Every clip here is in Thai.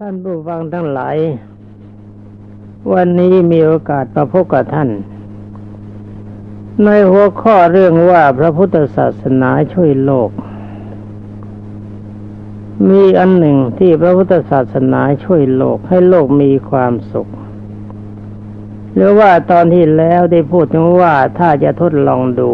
ท่านผู้ฟังทั้งหลาย วันนี้มีโอกาสมาพบกับท่าน ในหัวข้อเรื่องว่าพระพุทธศาสนาช่วยโลก มีอันหนึ่งที่พระพุทธศาสนาช่วยโลกให้โลกมีความสุข หรือว่าตอนที่แล้วได้พูดถึงว่าถ้าจะทดลองดู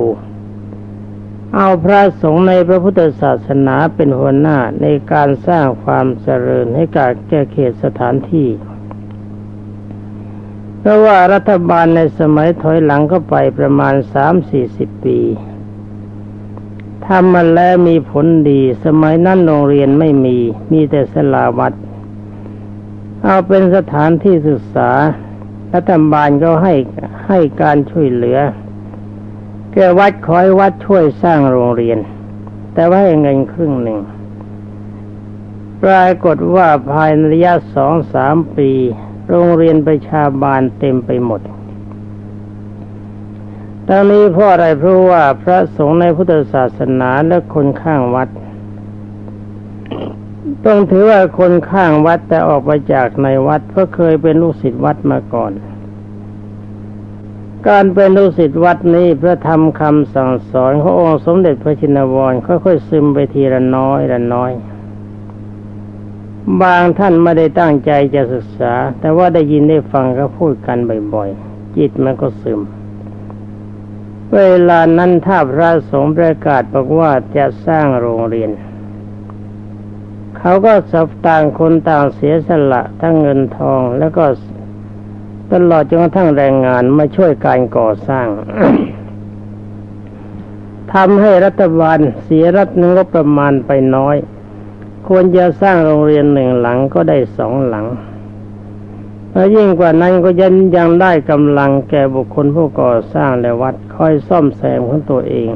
เอาพระสงฆ์ในพระพุทธศาสนาเป็นหัวหน้าในการสร้างความเจริญให้กับแก้เขตสถานที่เพราะว่ารัฐบาลในสมัยถอยหลังก็ไปประมาณสามสี่สิบปีทำมาแล้วมีผลดี สมัยนั้นโรงเรียนไม่มี มีแต่สลาวัด เอาเป็นสถานที่ศึกษารัฐบาลก็ให้ให้การช่วยเหลือ แกวัดคอยวัดช่วยสร้างโรงเรียน แต่ว่าให้เงินครึ่งหนึ่งปรากฏว่าภายในระยะสองสามปี โรงเรียนประชาบาลเต็มไปหมดทั้งนี้เพราะอะไรเพราะว่าพระสงฆ์ในพุทธศาสนาและคนข้างวัด ต้องถือว่าคนข้างวัดแต่ออกมาจากในวัดเพราะเคยเป็นลูกศิษย์วัดมาก่อน การเป็นลูกศิษย์วัดนี้พระธรรมคำสั่งสอนขององค์สมเด็จพระชินวรค่อยๆซึมไปทีละน้อยละน้อย บางท่านไม่ได้ตั้งใจจะศึกษา แต่ว่าได้ยินได้ฟังก็พูดกันบ่อยๆ จิตมันก็ซึม เวลานั้นถ้าพระสงฆ์ประกาศบอกว่าจะสร้างโรงเรียน เขาก็สับต่างคนต่างเสียสละทั้งเงินทองแล้วก็ ตลอดจนกระทั่งแรงงานมาช่วยการก่อสร้างทำให้รัฐบาลเสียรัฐงบประมาณไปน้อย ควรจะสร้างโรงเรียนหนึ่งหลังก็ได้สองหลังแล้วยิ่งกว่านั้นก็ยันยังได้กำลังแก่บุคคลผู้ก่อสร้างและวัดคอยซ่อมแซมของตัวเอง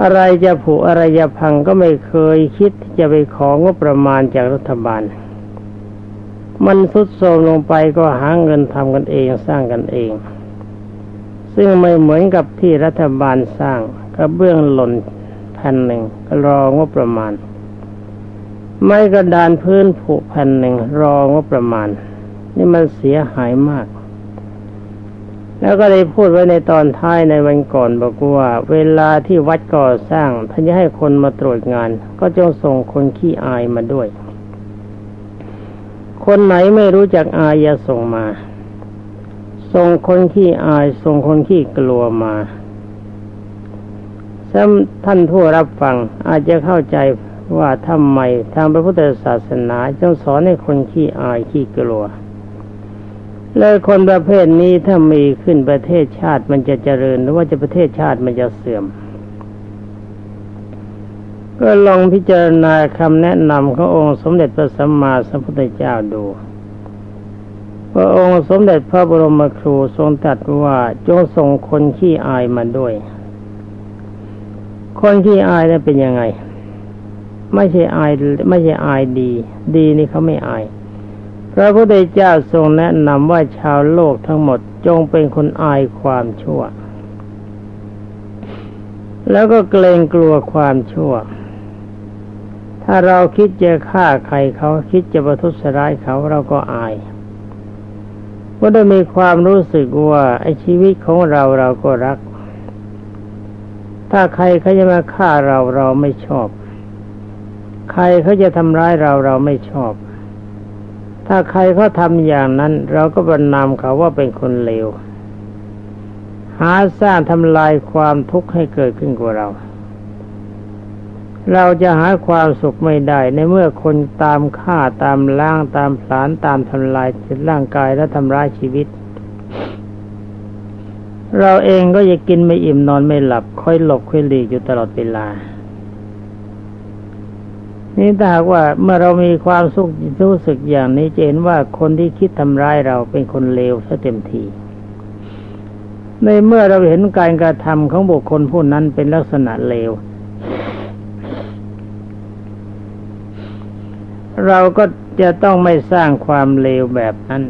อะไรจะผุอะไรจะพังก็ไม่เคยคิดจะไปของบประมาณจากรัฐบาล มันสุดโทรมลงไปก็หาเงินทำกันเองสร้างกันเอง ซึ่งไม่เหมือนกับที่รัฐบาลสร้างกระเบื้องหล่นแผ่นหนึ่งก็รองบประมาณ ไม้กระดานพื้นผุแผ่นหนึ่งรองว่าประมาณ นี่มันเสียหายมากแล้วก็ได้พูดไว้ในตอนท้ายในวันก่อนบอกว่า เวลาที่วัดก่อสร้างท่านจะให้คนมาตรวจงาน ก็จงส่งคนขี้อายมาด้วย คนไหนไม่รู้จักอายอย่าส่งมา ส่งคนขี้อาย ส่งคนขี้กลัวมาซ้ำท่านผู้รับฟังอาจจะเข้าใจว่าทำไมทางพระพุทธศาสนาจึงสอนให้คนขี้อายขี้กลัว และคนประเภทนี้ถ้ามีขึ้นประเทศชาติมันจะเจริญ หรือว่าจะประเทศชาติมันจะเสื่อม ก็ลองพิจารณาคำแนะนำขององค์สมเด็จพระสัมมาสัมพุทธเจ้าดูพระองค์สมเด็จพระบรมครูทรงตรัสว่าจงส่งคนขี้อายมาด้วย คนขี้อายนั้นเป็นยังไง ไม่ใช่อายไม่ใช่อายดี ดีนี่เขาไม่อาย พระพุทธเจ้าทรงแนะนำว่าชาวโลกทั้งหมดจงเป็นคนอายความชั่ว แล้วก็เกรงกลัวความชั่ว ถ้าเราคิดจะฆ่าใครเขาคิดจะประทุษร้ายเขาเราก็อายก็ได้มีความรู้สึกว่าไอ้ชีวิตของเราเราก็รัก ถ้าใครเขาจะมาฆ่าเราเราไม่ชอบ ใครเขาจะทำร้ายเราเราไม่ชอบ ถ้าใครเขาทำอย่างนั้น เราก็บรรนามเขาว่าเป็นคนเลว หาสร้างทำลายความทุกข์ให้เกิดขึ้นกว่าเรา เราจะหาความสุขไม่ได้ ในเมื่อคนตามฆ่าตามล้างตามผลาญตามทำลายร่างกายและทำร้ายชีวิต เราเองก็จะกินไม่อิ่มนอนไม่หลับค่อยหลบค่อยหลีกอยู่ตลอดเวลา นี่ถ้าหากว่าเมื่อเรามีความสุขรู้สึกอย่างนี้จะเห็นว่าคนที่คิดทำร้ายเราเป็นคนเลวซะเต็มทีในเมื่อเราเห็นการกระทำของบุคคลผู้นั้นเป็นลักษณะเลว เราก็จะต้องไม่สร้างความเลวแบบนั้น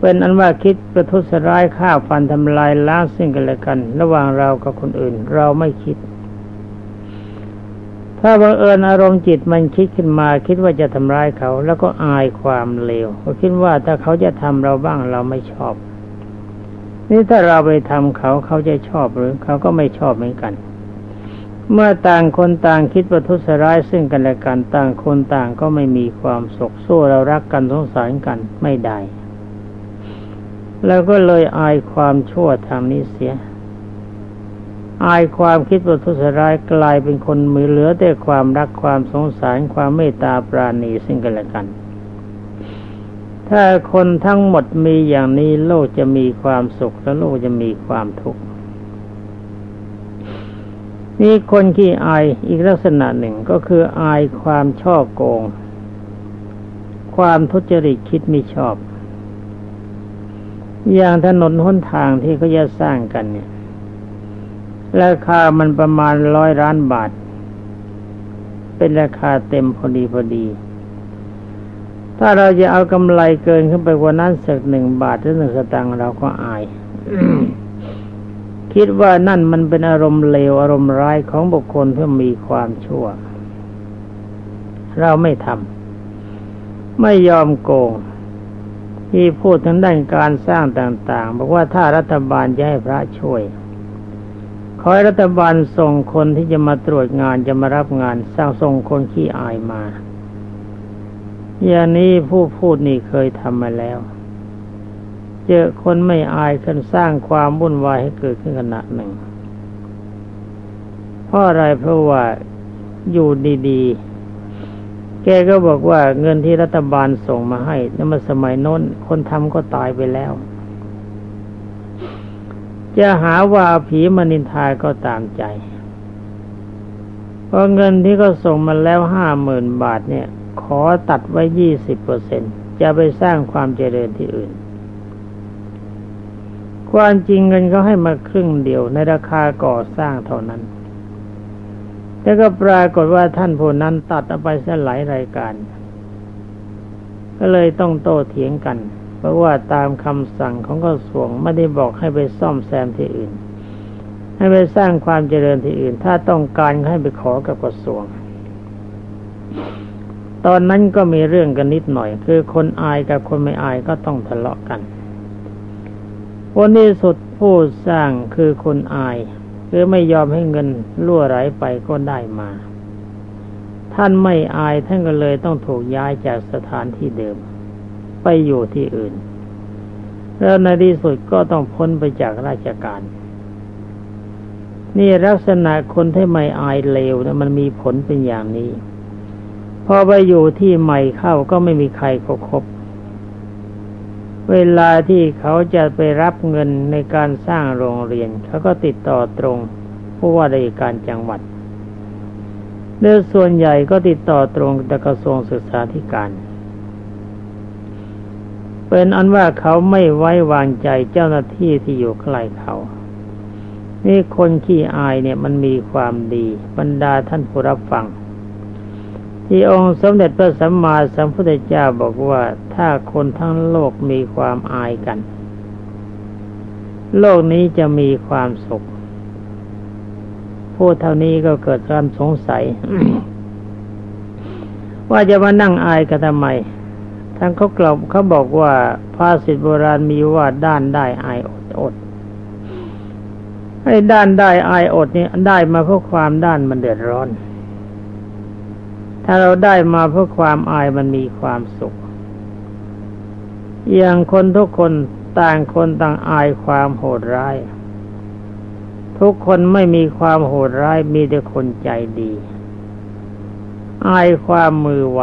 เป็นอันว่าคิดประทุษร้ายฆ่าฟันทำลายล้างซึ่งกันและกัน ระหว่างเรากับคนอื่น เราไม่คิด ถ้าบังเอิญอารมณ์จิตมันคิดขึ้นมา คิดว่าจะทำร้ายเขา แล้วก็อายความเลวก็คิดว่าถ้าเขาจะทำเราบ้างเราไม่ชอบ นี่ถ้าเราไปทำเขาเขาจะชอบหรือเขาก็ไม่ชอบเหมือนกัน เมื่อต่างคนต่างคิดประทุษร้ายซึ่งกันและกันต่างคนต่างก็ไม่มีความสุขสู้เรารักกันสงสารกันไม่ได้ แล้วก็เลยอายความชั่วทางนี้เสีย อายความคิดประทุษร้ายกลายเป็นคนมือเหลือแต่ความรักความสงสารความเมตตาปราณีซึ่งกันและกัน ถ้าคนทั้งหมดมีอย่างนี้โลกจะมีความสุขและโลกจะมีความทุกข์ นี่คนที่อายอีกลักษณะหนึ่งก็คืออายความช่อโกง ความทุจริตคิดไม่ชอบ อย่างถนนหนทางที่เขาจะสร้างกันเนี่ยราคามันประมาณร้อยล้านบาท เป็นราคาเต็มพอดีพอดี ถ้าเราจะเอากำไรเกินขึ้นไปกว่านั้นสักหนึ่งบาทหรือหนึ่งสตางค์เราก็อาย คิดว่านั่นมันเป็นอารมณ์เลวอารมณ์ร้ายของบุคคลที่มีความชั่ว เราไม่ทำไม่ยอมโกง ที่พูดถึงด้านการสร้างต่างๆ บอกว่าถ้ารัฐบาลจะให้พระช่วย ขอให้รัฐบาลส่งคนที่จะมาตรวจงานจะมารับงานสร้างส่งคนขี้อายมาอย่างนี้ผู้พูดนี่เคยทำมาแล้ว เจอคนไม่อายขึ้นสร้างความวุ่นวายให้เกิดขึ้นขณะหนึ่งเพราะอะไรเพราะว่าอยู่ดีๆ แกก็บอกว่าเงินที่รัฐบาลส่งมาให้นั่นมาสมัยโน้น คนทำก็ตายไปแล้ว จะหาว่าผีมนินทาก็ตามใจ เพราะเงินที่เขาส่งมาแล้วห้าหมื่นบาทเนี่ย ขอตัดไว้ยี่สิบเปอร์เซ็นจะไปสร้างความเจริญที่อื่น ความจริงเงินเขาให้มาครึ่งเดียวในราคาก่อสร้างเท่านั้น แต่ก็ปรากฏว่าท่านผู้นั้นตัดเอาไปเสหลายรายการ ก็เลยต้องโต้เถียงกัน เพราะว่าตามคำสั่งของกระทรวงไม่ได้บอกให้ไปซ่อมแซมที่อื่น ให้ไปสร้างความเจริญที่อื่น ถ้าต้องการให้ไปขอกับกระทรวงตอนนั้นก็มีเรื่องกันนิดหน่อย คือคนอายกับคนไม่อายก็ต้องทะเลาะกัน วันนี้สุดผู้สร้างคือคนอาย คือไม่ยอมให้เงินล่วไหลไปก็ได้มา ท่านไม่อายท่านก็เลยต้องถูกย้ายจากสถานที่เดิม ไปอยู่ที่อื่น แล้วในที่สุดก็ต้องพ้นไปจากราชการ นี่ลักษณะคนที่ไม่อายเลวนะมันมีผลเป็นอย่างนี้ พอไปอยู่ที่ใหม่เข้าก็ไม่มีใครเขาคบ เวลาที่เขาจะไปรับเงินในการสร้างโรงเรียน เขาก็ติดต่อตรงผู้ว่าราชการจังหวัดเนื้อส่วนใหญ่ก็ติดต่อตรงแต่กระทรวงศึกษาธิการ เป็นอันว่าเขาไม่ไว้วางใจเจ้าหน้าที่ที่อยู่ใกล้เขา นี่คนขี้อายเนี่ยมันมีความดี บรรดาท่านผู้รับฟัง ที่องค์สมเด็จพระสัมมาสัมพุทธเจ้าบอกว่าถ้าคนทั้งโลกมีความอายกัน โลกนี้จะมีความสุข พูดเท่านี้ก็เกิดความสงสัย ว่าจะมานั่งอายกันทำไมท่านเขากล่าวเขาบอกว่าภาษิตโบราณมีว่าด้านได้อายอดอดให้ด้านได้อายอดนี่ได้มาเพราะความด้านมันเดือดร้อน ถ้าเราได้มาเพราะความอายมันมีความสุข อย่างคนทุกคนต่างคนต่างอายความโหดร้าย ทุกคนไม่มีความโหดร้ายมีแต่คนใจดี อายความมือไว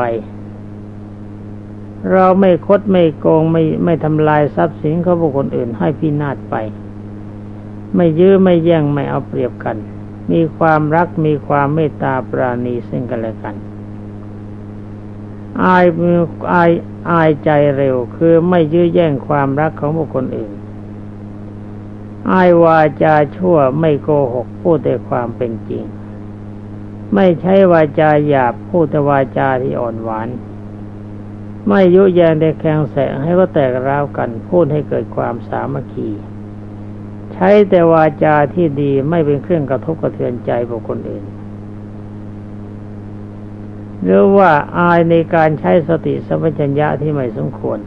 เราไม่คดไม่โกงไม่ไม่ทำลายทรัพย์สินของบุคคลอื่นให้พินาศไป ไม่ยื้อไม่แย่งไม่เอาเปรียบกัน มีความรักมีความเมตตาปราณีซึ่งกันและกัน อายอายอายใจเร็ว คือไม่ยื้อแย่งความรักของบุคคลอื่น อายวาจาชั่วไม่โกหกพูดแต่ความเป็นจริง ไม่ใช่วาจาหยาบพูดแต่วาจาที่อ่อนหวาน ไม่ยุแยงในแข่งแสงให้ก็แตกร้าวกันพูดให้เกิดความสามัคคีใช้แต่วาจาที่ดีไม่เป็นเครื่องกระทบกระเทือนใจบุคคลอื่น หรือว่าอายในการใช้สติสัมปชัญญะที่ไม่สมควร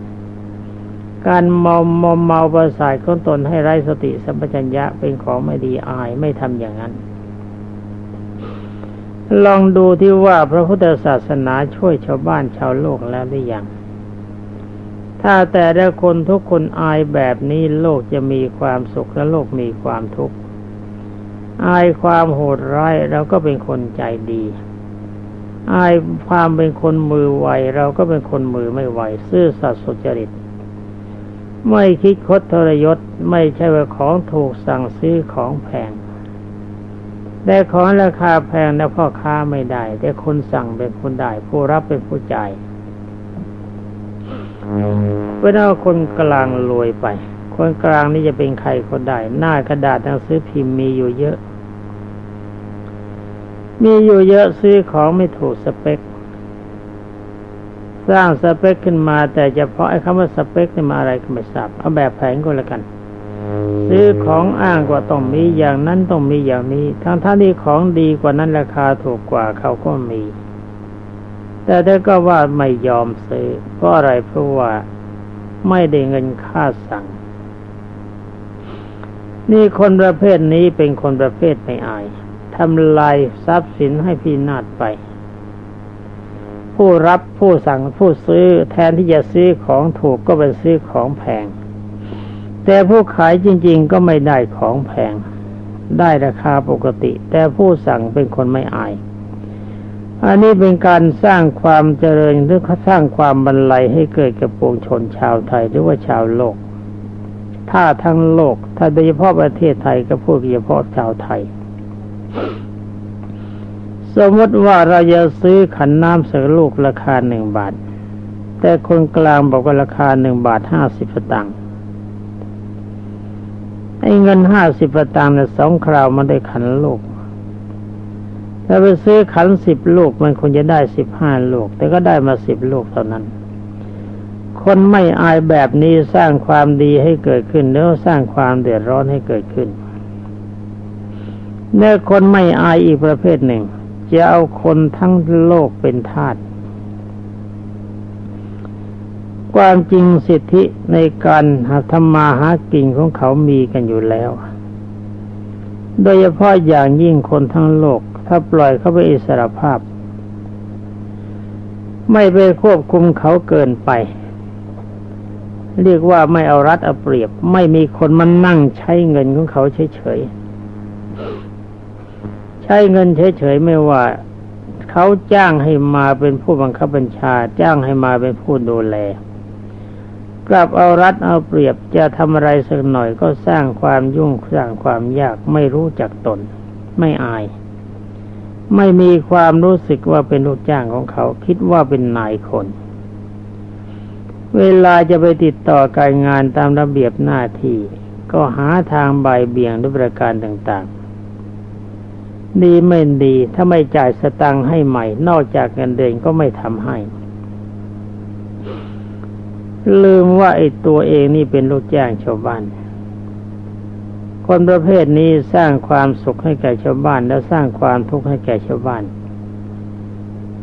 การมอมมอมเมาประสาทของตนให้ไร้สติสัมปชัญญะเป็นของไม่ดีอายไม่ทำอย่างนั้น ลองดูที่ว่าพระพุทธศาสนาช่วยชาวบ้านชาวโลกแล้วหรือยังถ้าแต่ละคนทุกคนอายแบบนี้โลกจะมีความสุขและโลกมีความทุกข์อายความโหดร้ายเราก็เป็นคนใจดี อายความเป็นคนมือไวเราก็เป็นคนมือไม่ไวซื่อสัตย์สุจริต ไม่คิดคดทรยศไม่ใช่ว่าของถูกสั่งซื้อของแพงแต่ของราคาแพงแล้วพ่อค้าไม่ได้ แต่คนสั่งเป็นคนได้ ผู้รับเป็นผู้จ่ายเพื่อเอาคนกลางรวยไป คนกลางนี่จะเป็นใครก็ได้ หน้ากระดาษหนังสือพิมพ์มีอยู่เยอะ มีอยู่เยอะซื้อของไม่ถูกสเปค สร้างสเปคขึ้นมาแต่เฉพาะไอ้คำว่าสเปคนี่มาอะไรก็ไม่ทราบเอาแบบแผงก็แล้วกัน ซื้อของอ้างว่าต้องมีอย่างนั้นต้องมีอย่างนี้ ทั้งท่านี้ของดีกว่านั้นราคาถูกกว่าเขาก็มี แต่ถ้าก็ว่าไม่ยอมซื้อเพราะอะไรเพราะว่าไม่ได้เงินค่าสั่ง นี่คนประเภทนี้เป็นคนประเภทไม่อาย ทำลายทรัพย์สินให้พินาศไป ผู้รับผู้สั่งผู้ซื้อแทนที่จะซื้อของถูกก็ไปซื้อของแพง แต่ผู้ขายจริง ๆ ก็ไม่ได้ของแพง ได้ราคาปกติ แต่ผู้สั่งเป็นคนไม่อาย อันนี้เป็นการสร้างความเจริญหรือสร้างความบรรลัยให้เกิดกับปวงชนชาวไทยหรือว่าชาวโลกถ้าทั้งโลก ถ้าโดยเฉพาะประเทศไทยก็พูดเฉพาะชาวไทย สมมติว่าเราจะซื้อขันน้ำสักลูกราคาหนึ่งบาท แต่คนกลางบอกว่าราคาหนึ่งบาทห้าสิบตังค์ไอ้เงินห้าสิบตังค์เนี่ยสองคราวมันได้ขันลูกถ้าไปซื้อขันสิบลูกมันคงจะได้สิบห้าลูก แต่ก็ได้มาสิบลูกเท่านั้น คนไม่อายแบบนี้สร้างความดีให้เกิดขึ้นแล้วสร้างความเดือดร้อนให้เกิดขึ้น เนื้อคนไม่อายอีกประเภทหนึ่ง จะเอาคนทั้งโลกเป็นทาสความจริงสิทธิในการหาธรรมาหากินของเขามีกันอยู่แล้ว โดยเฉพาะอย่างยิ่งคนทั้งโลก ถ้าปล่อยเขาไปอิสรภาพ ไม่ไปควบคุมเขาเกินไป เรียกว่าไม่เอารัดเอาเปรียบ ไม่มีคนมานั่งใช้เงินของเขาเฉยๆ ใช้เงินเฉยๆไม่ว่า เขาจ้างให้มาเป็นผู้บังคับบัญชา จ้างให้มาเป็นผู้ดูแล กลับเอารัดเอาเปรียบจะทำอะไรสักหน่อยก็สร้างความยุ่งสร้างความยากไม่รู้จักตน ไม่อาย ไม่มีความรู้สึกว่าเป็นลูกจ้างของเขา คิดว่าเป็นนายคนเวลาจะไปติดต่อการงานตามระเบียบหน้าที่ ก็หาทางใบเบี่ยงด้วยประการต่าง ดีไม่ดี ถ้าไม่จ่ายสตังค์ให้ใหม่ นอกจากเงินเดือนก็ไม่ทำให้ ลืมว่าไอ้ตัวเองนี่เป็นลูกจ้างชาวบ้าน คนประเภทนี้สร้างความสุขให้แก่ชาวบ้าน แล้วสร้างความทุกข์ให้แก่ชาวบ้าน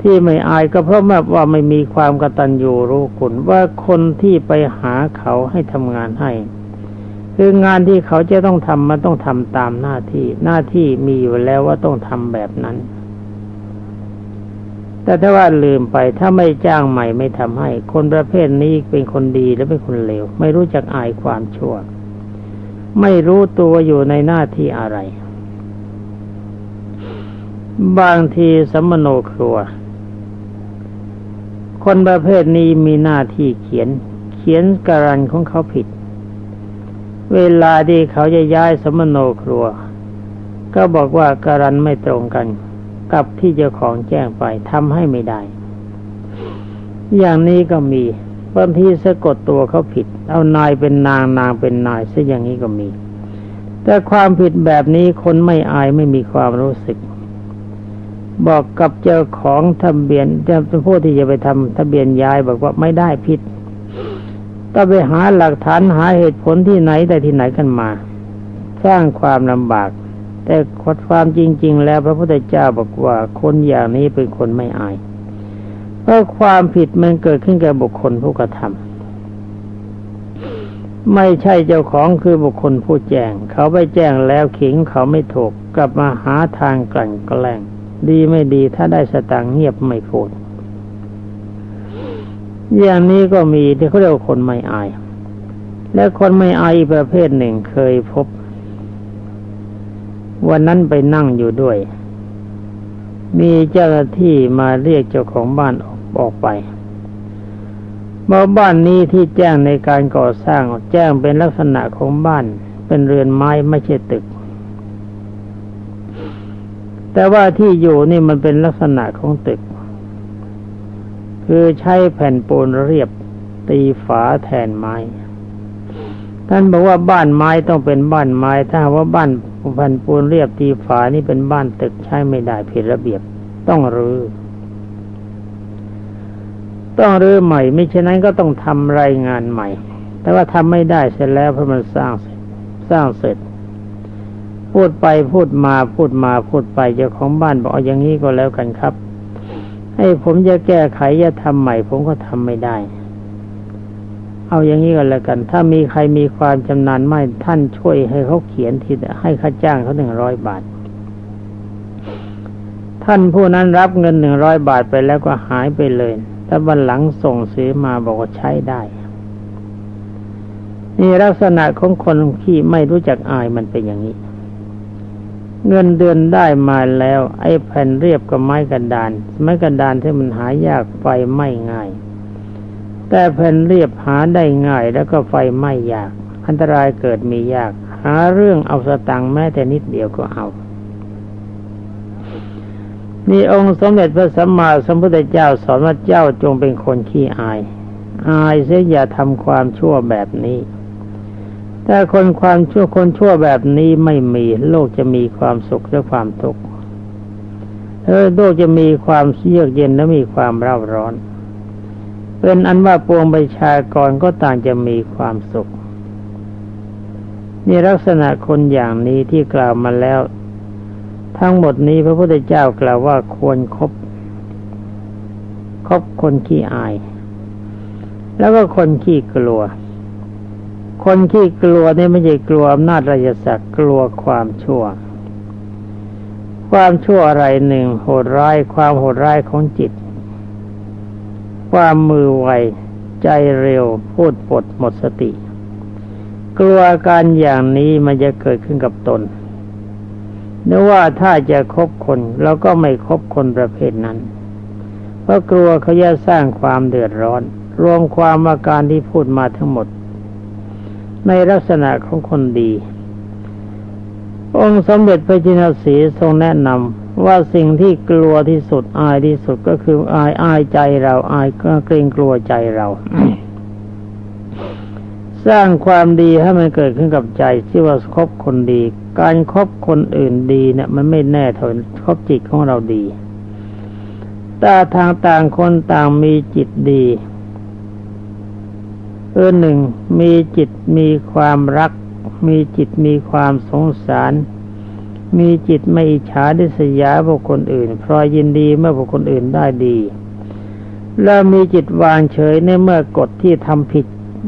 ที่ไม่อายก็เพราะแม้ว่าไม่มีความกตัญญูรู้คุณว่าคนที่ไปหาเขาให้ทำงานให้ คืองานที่เขาจะต้องทำมันต้องทำตามหน้าที่ หน้าที่มีอยู่แล้วว่าต้องทำแบบนั้น แต่ถ้าว่าลืมไปถ้าไม่จ้างใหม่ไม่ทำให้ คนประเภทนี้เป็นคนดีและเป็นคนเลว ไม่รู้จักอายความชั่ว ไม่รู้ตัวอยู่ในหน้าที่อะไร บางทีสัมโนครัว คนประเภทนี้มีหน้าที่เขียน เขียนการันของเขาผิด เวลาที่เขาจะย้ายสมโนครัว ก็บอกว่าการันไม่ตรงกัน กับที่เจ้าของแจ้งไปทำให้ไม่ได้ อย่างนี้ก็มีบางทีสะกดตัวเขาผิด เอานายเป็นนางนางเป็นนายซะอย่างนี้ก็มี แต่ความผิดแบบนี้คนไม่อายไม่มีความรู้สึก บอกกับเจ้าของทะเบียนจะเป็นผู้ที่จะไปทำทะเบียนย้ายบอกว่าไม่ได้ผิด ก็ไปหาหลักฐานหาเหตุผลที่ไหนได้ที่ไหนกันมา สร้างความลำบาก แต่ความจริง ๆ แล้วพระพุทธเจ้าบอกว่าคนอย่างนี้เป็นคนไม่อายเพราะความผิดมันเกิดขึ้นแก่บุคคลผู้กระทำไม่ใช่เจ้าของคือบุคคลผู้แจ้ง เขาไปแจ้งแล้วขิงเขาไม่ถูกกลับมาหาทางกลั่นแกล้งดีไม่ดีถ้าได้สตางเงียบไม่พูด อย่างนี้ก็มีที่เขาเรียกว่าคนไม่อาย และคนไม่อายประเภทหนึ่งเคยพบ วันนั้นไปนั่งอยู่ด้วย มีเจ้าหน้าที่มาเรียกเจ้าของบ้านออกออกไปมาบ้านนี้ที่แจ้งในการก่อสร้างแจ้งเป็นลักษณะของบ้าน เป็นเรือนไม้ไม่ใช่ตึก แต่ว่าที่อยู่นี่มันเป็นลักษณะของตึก คือใช้แผ่นปูนเรียบตีฝาแทนไม้ ท่านบอกว่าบ้านไม้ต้องเป็นบ้านไม้ ถ้าว่าบ้านแผ่นปูนเรียบตีฝานี่เป็นบ้านตึกใช้ไม่ได้ผิดระเบียบต้องรื้อต้องรื้อใหม่ ไม่เช่นนั้นก็ต้องทำรายงานใหม่ แต่ว่าทำไม่ได้เสร็จแล้วเพราะมันสร้างเสร็จสร้างเสร็จ พูดไปพูดมาพูดมาพูดไปเจ้าของบ้านบอกเอาอย่างนี้ก็แล้วกันครับ ให้ผมจะแก้ไขจะทำใหม่ ผมก็ทำไม่ได้ เอาอย่างนี้ก็แล้วกัน ถ้ามีใครมีความชำนาญไม่ท่านช่วยให้เขาเขียนทีให้ค่าจ้างเขาหนึ่งร้อยบาท ท่านผู้นั้นรับเงินหนึ่งร้อยบาทไปแล้วก็หายไปเลยถ้าวันหลังส่งซื้อมาบอกว่าใช้ได้นี่ลักษณะของคนที่ไม่รู้จักอายมันเป็นอย่างนี้ เงินเดือนได้มาแล้ว ไอ้แผ่นเรียบกับไม้กระดาน ไม้กระดานที่มันหายากไฟไม่ง่าย แต่แผ่นเรียบหาได้ง่าย แล้วก็ไฟไม่ยาก อันตรายเกิดมียาก หาเรื่องเอาสตังค์แม้แต่นิดเดียวก็เอานี่องค์สมเด็จพระสัมมาสัมพุทธเจ้าสอนว่าเจ้าจงเป็นคนขี้อาย อายเสียอย่าทำความชั่วแบบนี้ แต่คนความชั่วคนชั่วแบบนี้ไม่มีโลกจะมีความสุขและความทุกข์เออโลกจะมีความเยือกเย็นและมีความเร่าร้อน เป็นอันว่าปวงประชากรก็ต่างจะมีความสุขนี่ลักษณะคนอย่างนี้ที่กล่าวมาแล้ว ทั้งหมดนี้พระพุทธเจ้ากล่าวว่าควรครบคบคนขี้อาย แล้วก็คนขี้กลัว คนขี้กลัวนี่ไม่ใช่กลัวอำนาจราชสักกลัวความชั่ว ความชั่วอะไรหนึ่งโหดร้ายความโหดร้ายของจิต ความมือไวใจเร็วพูดปดหมดสติ กลัวการอย่างนี้มันจะเกิดขึ้นกับตนนึกว่าถ้าจะคบคนเราก็ไม่คบคนประเภทนั้น เพราะกลัวเขาจะสร้างความเดือดร้อน รวมความอาการที่พูดมาทั้งหมด ในลักษณะของคนดี องค์สมเด็จพระจินสีทรงแนะนำว่าสิ่งที่กลัวที่สุดอายที่สุดก็คืออายอายใจเราอายก็เกรงกลัวใจเราสร้างความดีให้มันเกิดขึ้นกับใจที่ว่าคบคนดี การครบคนอื่นดีเนี่ยมันไม่แน่เท่าคบจิตของเราดี แตาทางต่างคนต่างมีจิตดี เออหนึ่งมีจิตมีความรัก มีจิตมีความสงสาร มีจิตไม่อิจฉาดิษยาบุคคลอื่นพรอยยินดีเมื่อบุคคลอื่นได้ดี แล้วมีจิตวางเฉยในเมื่อกฎที่ทำผิด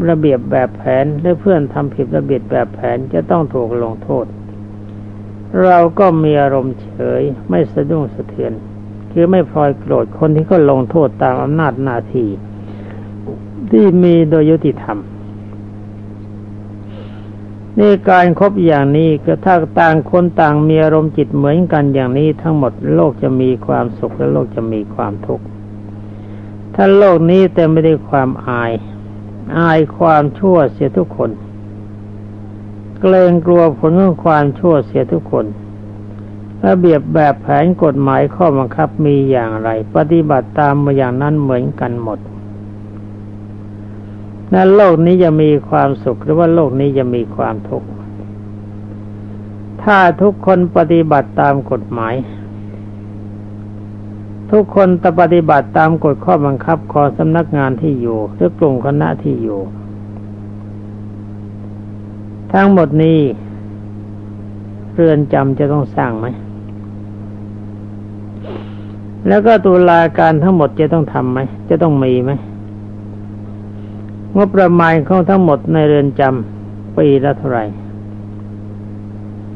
ระเบียบแบบแผนหรือเพื่อนทำผิดระเบียบแบบแผนจะต้องถูกลงโทษ เราก็มีอารมณ์เฉยไม่สะดุ้งสะเทือน คือไม่พลอยโกรธคนที่เขาลงโทษตามอำนาจหน้าที่ ที่มีโดยยุติธรรมนี่การครบอย่างนี้ก็ถ้าต่างคนต่างมีอารมณ์จิตเหมือนกันอย่างนี้ทั้งหมดโลกจะมีความสุขและโลกจะมีความทุกข์ถ้าโลกนี้แต่ไม่ได้วยความอาย อายความชั่วเสียทุกคน เกรงกลัวผลของความชั่วเสียทุกคนระเบียบแบบแผนกฎหมายข้อบังคับมีอย่างไร ปฏิบัติตามมาอย่างนั้นเหมือนกันหมด นั้นโลกนี้จะมีความสุขหรือว่าโลกนี้จะมีความทุกข์ ถ้าทุกคนปฏิบัติตามกฎหมาย ทุกคนตปฏิบัติตามกฎข้อบังคับของสำนักงานที่อยู่หรือกลุ่มคณะที่อยู่ ทั้งหมดนี้เรือนจำจะต้องสร้างไหม แล้วก็ตุลาการทั้งหมดจะต้องทำไหม จะต้องมีไหม งบประมาณของทั้งหมดในเรือนจำปีละเท่าไหร่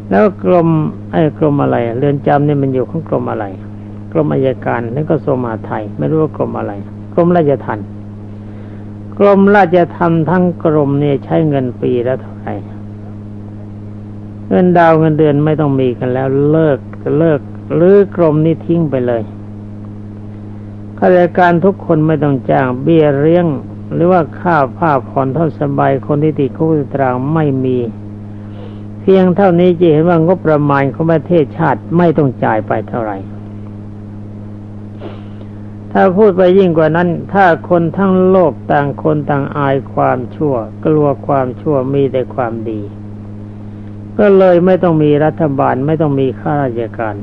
แล้วกรมไอ้กรมอะไร เรือนจำนี่มันอยู่ของกรมอะไร กรมอายการนั่นก็สมาไทย ไม่รู้ว่ากรมอะไร กรมราชทัณฑ์กรมราชทัณฑ์ทั้งกรมเนี่ยใช้เงินปีละเท่าไหร่เงินดาวเงินเดือนไม่ต้องมีกันแล้วเลิกเลิกหรือกรมนี้ทิ้งไปเลยข้าราชการทุกคนไม่ต้องจ้างเบี้ยเลี้ยง หรือว่าค่าผ้าผ่อนเท่าสบายคนที่ติดคุกตรางไม่มี เพียงเท่านี้จะเห็นว่างบประมาณของประเทศชาติไม่ต้องจ่ายไปเท่าไหร่ ถ้าพูดไปยิ่งกว่านั้น ถ้าคนทั้งโลกต่างคนต่างอายความชั่ว กลัวความชั่วมีแต่ความดี ก็เลยไม่ต้องมีรัฐบาลไม่ต้องมีข้าราชการ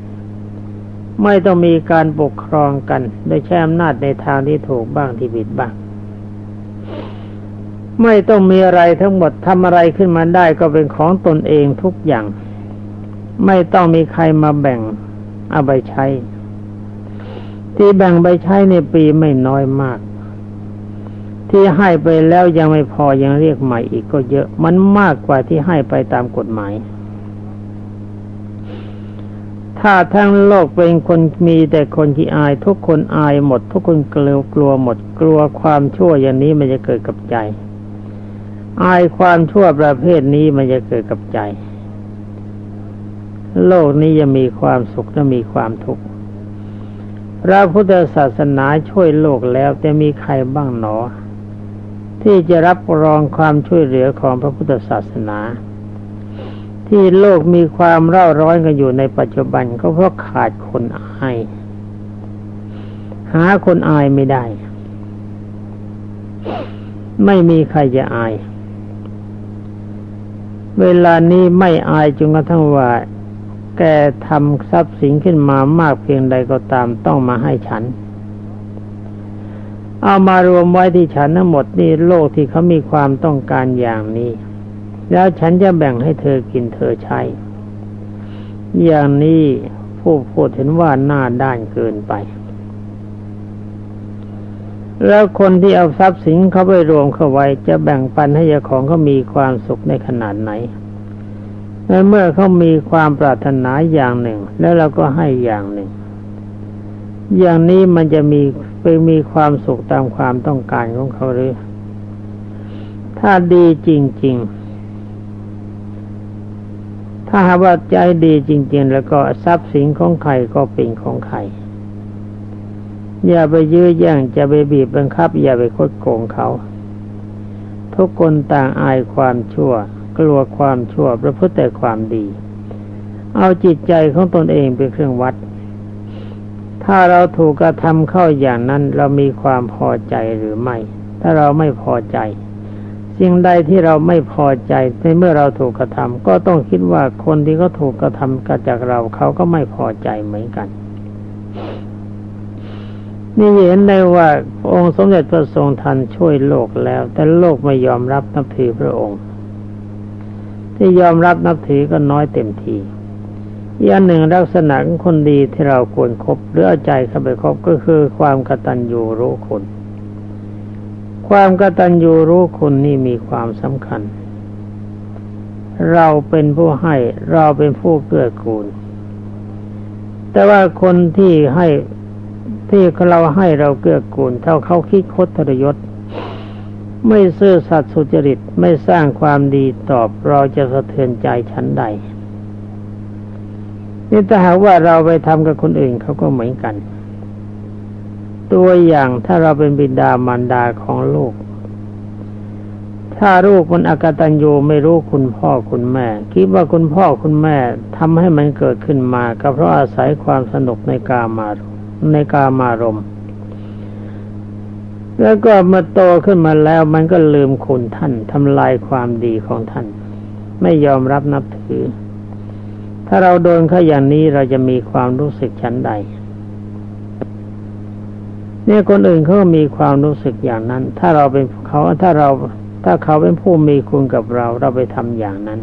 ไม่ต้องมีการปกครองกัน โดยใช้อำนาจในทางที่ถูกบ้างที่ผิดบ้าง ไม่ต้องมีอะไรทั้งหมดทำอะไรขึ้นมาได้ก็เป็นของตนเองทุกอย่าง ไม่ต้องมีใครมาแบ่งเอาไปใช้ ที่แบ่งไปใช้ในปีไม่น้อยมาก ที่ให้ไปแล้วยังไม่พอยังเรียกใหม่อีกก็เยอะ มันมากกว่าที่ให้ไปตามกฎหมาย ถ้าทั้งโลกเป็นคนมีแต่คนที่อาย ทุกคนอายหมด ทุกคนกลัวกลัวหมด กลัวความชั่วอย่างนี้มันจะเกิดกับใจ อายความชั่วประเภทนี้มันจะเกิดกับใจ โลกนี้จะมีความสุขและมีความทุกข์พระพุทธศาสนาช่วยโลกแล้วแต่มีใครบ้างหนอ ที่จะรับรองความช่วยเหลือของพระพุทธศาสนา ที่โลกมีความเร่าร้อนกันอยู่ในปัจจุบันก็เพราะขาดคนอาย หาคนอายไม่ได้ ไม่มีใครจะอาย เวลานี้ไม่อายจนกระทั่งว่า แกทำทรัพย์สินขึ้นมามากเพียงใดก็ตามต้องมาให้ฉัน เอามารวมไว้ที่ฉันทั้งหมดนี่โลกที่เขามีความต้องการอย่างนี้ แล้วฉันจะแบ่งให้เธอกินเธอใช้ อย่างนี้ผู้พูดเห็นว่าหน้าด้านเกินไป แล้วคนที่เอาทรัพย์สินเขาไปรวมเข้าไว้ จะแบ่งปันให้เจ้าของเขามีความสุขในขนาดไหนในเมื่อเขามีความปรารถนาอย่างหนึ่ง แล้วเราก็ให้อย่างหนึ่ง อย่างนี้มันจะมีไปมีความสุขตามความต้องการของเขาหรือ ถ้าดีจริง ๆ ถ้าหากว่าใจดีจริง ๆ แล้วก็ทรัพย์สินของใครก็เป็นของใคร อย่าไปยื้อแย่งจะไปบีบบังคับ อย่าไปคดโกงเขา ทุกคนต่างอายความชั่ว กลัวความชั่วประพฤติแต่ความดี เอาจิตใจของตนเองเป็นเครื่องวัด ถ้าเราถูกกระทำเข้าอย่างนั้น เรามีความพอใจหรือไม่ ถ้าเราไม่พอใจสิ่งใดที่เราไม่พอใจในเมื่อเราถูกกระทำก็ต้องคิดว่าคนที่เขาถูกกระทำกับจากเราเขาก็ไม่พอใจเหมือนกัน นี่เห็นได้ว่าองค์สมเด็จพระทรงทันช่วยโลกแล้ว แต่โลกไม่ยอมรับนับถือพระองค์ ที่ยอมรับนับถือก็น้อยเต็มทีอีกอันหนึ่งลักษณะของคนดีที่เราควรครบหรือเอาใจเข้าไปคบก็คือความกตัญญูรู้คุณ ความกตัญญูรู้คุณนี่มีความสำคัญ เราเป็นผู้ให้เราเป็นผู้เกื้อกูล แต่ว่าคนที่ให้ ที่เราให้เราเกื้อกูลเท่าเขาคิดคดทรยศ ไม่ซื่อสัตย์สุจริตไม่สร้างความดีตอบเราจะสะเทือนใจชั้นใดนี่ถ้าหากว่าเราไปทำกับคนอื่นเขาก็เหมือนกัน ตัวอย่างถ้าเราเป็นบิดามารดาของลูก ถ้าลูกมันอากตัญญูไม่รู้คุณพ่อคุณแม่ คิดว่าคุณพ่อคุณแม่ทำให้มันเกิดขึ้นมา ก็เพราะอาศัยความสนุกในกามาร ในกามารมแล้วก็มาโตขึ้นมาแล้วมันก็ลืมคุณท่านทำลายความดีของท่าน ไม่ยอมรับนับถือ ถ้าเราโดนเขาอย่างนี้เราจะมีความรู้สึกชั้นใด เนี่ยคนอื่นเขามีความรู้สึกอย่างนั้น ถ้าเราเป็นเขาถ้าเราถ้าเขาเป็นผู้มีคุณกับเรา เราไปทำอย่างนั้น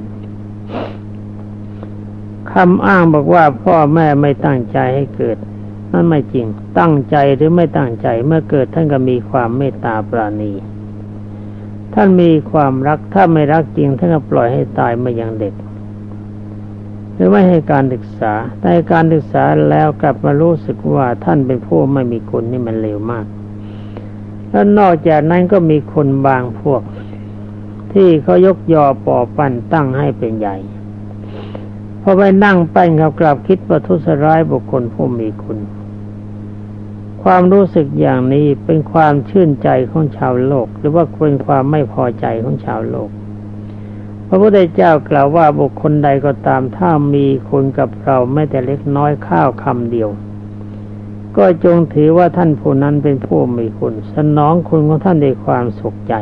คำอ้างบอกว่าพ่อแม่ไม่ตั้งใจให้เกิด นั่นไม่จริง ตั้งใจหรือไม่ตั้งใจเมื่อเกิดท่านก็มีความเมตตาปราณี ท่านมีความรักถ้าไม่รักจริงท่านก็ปล่อยให้ตายมื่อยังเด็ก หรือไม่ให้การศึกษาแต่การศึกษาแล้วกลับมารู้สึกว่าท่านเป็นผู้ไม่มีคุณนี่มันเลวมาก แล้วนอกจากนั้นก็มีคนบางพวก ที่เขายกยอปอปั้นตั้งให้เป็นใหญ่พอไปนั่งแป้งกับกลับคิดประทุษร้ายบุคคลผู้มีคุณ ความรู้สึกอย่างนี้เป็นความชื่นใจของชาวโลก หรือว่าเป็นความไม่พอใจของชาวโลก พระพุทธเจ้ากล่าวว่าบุคคลใดก็ตามถ้ามีคุณกับเราไม่แต่เล็กน้อยข้าวคำเดียว ก็จงถือว่าท่านผู้นั้นเป็นผู้มีคุณสนองคุณของท่านด้วยความสุขใจ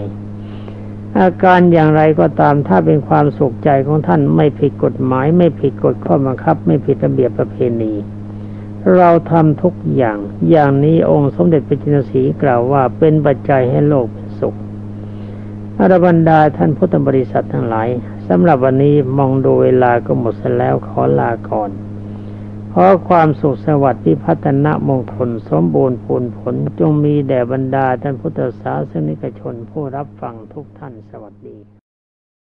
อาการอย่างไรก็ตามถ้าเป็นความสุขใจของท่านไม่ผิดกฎหมาย ไม่ผิดกฎข้อบังคับ ไม่ผิดระเบียบประเพณี เราทำทุกอย่าง อย่างนี้องค์สมเด็จพระจินสีกล่าวว่าเป็นปัจจัยให้โลกเป็นสุขอรบรรดาท่านพุทธบริษัททั้งหลายสำหรับวันนี้มองดูเวลาก็หมดแล้วขอลาก่อนขอความสุขสวัสดิ์ที่พัฒนามงคลสมบูรณ์ผลผล จงมีแด่บรรดาท่านพุทธศาสนิกชนผู้รับฟังทุกท่านสวัสดี